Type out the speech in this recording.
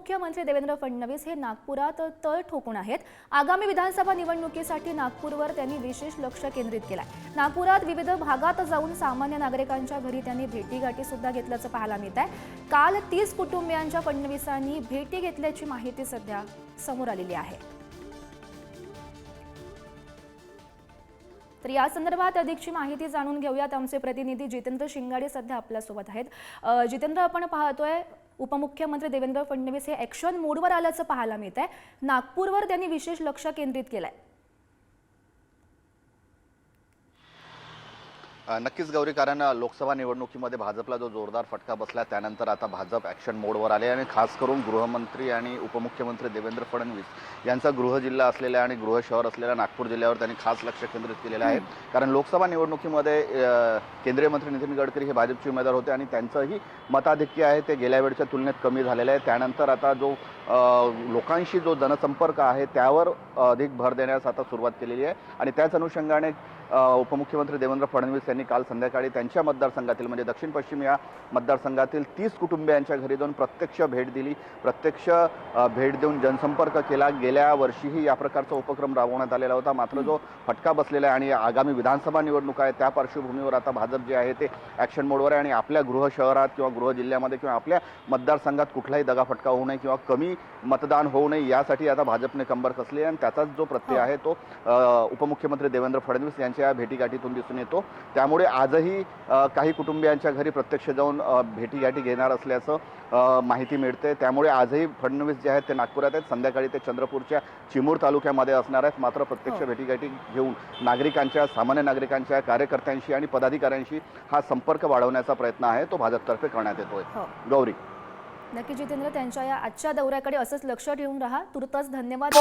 उपमुख्यमंत्री देवेंद्र फडणवीस हे नागपुरात तळ ठोकून आहेत. आगामी विधानसभा निवडणुकीसाठी नागपूरवर त्यांनी विशेष लक्ष केंद्रित केलं आहे नागपुरात विविध भागात जाऊन सामान्य नागरिकांच्या घरी त्यांनी भेटीगाठी सुद्धा घेतल्याचं पाहायला मिळत आहे काल तीस कुटुंबियांच्या फडणवीसांनी भेटी घेतल्याची माहिती सध्या समोर आलेली आहे. तर या संदर्भात अधिकची माहिती जाणून घेऊयात. आमचे प्रतिनिधी जितेंद्र शिंगाडे सध्या आपल्यासोबत आहेत. जितेंद्र आपण पाहतोय उपमुख्यमंत्री देवेंद्र फडणवीस हे ॲक्शन मोडवर आल्याचं पाहायला मिळत आहे नागपूरवर त्यांनी विशेष लक्ष केंद्रित केलं आहे नक्कीच गौरी कारण लोकसभा निवडणुकीमध्ये भाजपला जो जोरदार फटका बसला त्यानंतर आता भाजप ॲक्शन मोडवर आले आणि खास करून गृहमंत्री आणि उपमुख्यमंत्री देवेंद्र फडणवीस यांचा गृह जिल्हा असलेल्या आणि गृह शहर असलेल्या नागपूर जिल्ह्यावर त्यांनी खास लक्ष केंद्रित केलेलं आहे. कारण लोकसभा निवडणुकीमध्ये केंद्रीय मंत्री नितीन गडकरी हे भाजपचे उमेदवार होते आणि त्यांचंही मताधिक्य आहे. ते गेल्या वेळच्या तुलनेत कमी झालेलं आहे. त्यानंतर आता जो लोकांशी जो जनसंपर्क आहे त्यावर अधिक भर देण्यास आता सुरुवात केलेली आहे. आणि त्याच अनुषंगाने उपमुख्यमंत्री देवेंद्र फडणवीस यांनी काल संध्याकाळी त्यांच्या मतदारसंघातील म्हणजे दक्षिण पश्चिम या मतदारसंघातील तीस कुटुंबियांच्या घरी जाऊन प्रत्यक्ष भेट दिली. प्रत्यक्ष भेट देऊन जनसंपर्क केला. गेल्या वर्षीही या प्रकारचा उपक्रम राबवण्यात आलेला होता. मात्र जो फटका बसलेला आहे आणि आगामी विधानसभा निवडणूक आहे त्या पार्श्वभूमीवर आता भाजप जे आहे ते ॲक्शन मोडवर आहे. आणि आपल्या गृह शहरात किंवा गृह जिल्ह्यामध्ये किंवा आपल्या मतदारसंघात कुठलाही दगाफटका होऊ नये किंवा कमी मतदान होऊ नये यासाठी आता भाजपने कंबर कसली आहे आणि त्याचाच जो प्रत्यय हो. आहे तो उपमुख्यमंत्री देवेंद्र फडणवीस यांच्या या भेटीगाठीतून दिसून येतो. त्यामुळे आजही काही कुटुंबियांच्या घरी प्रत्यक्ष जाऊन भेटीगाठी घेणार असल्याचं माहिती मिळते. त्यामुळे आजही फडणवीस जे आहेत ते नागपुरात आहेत. संध्याकाळी ते चंद्रपूरच्या चिमूर तालुक्यामध्ये असणार आहेत. मात्र प्रत्यक्ष हो. भेटीगाठी घेऊन नागरिकांच्या सामान्य नागरिकांच्या कार्यकर्त्यांशी आणि पदाधिकाऱ्यांशी हा संपर्क वाढवण्याचा प्रयत्न आहे तो भाजपतर्फे करण्यात येतोय. हो. गौरी. नक्की जितेंद्र त्यांच्या या आजच्या दौऱ्याकडे असंच लक्ष ठेवून राहा. तुर्तच धन्यवाद.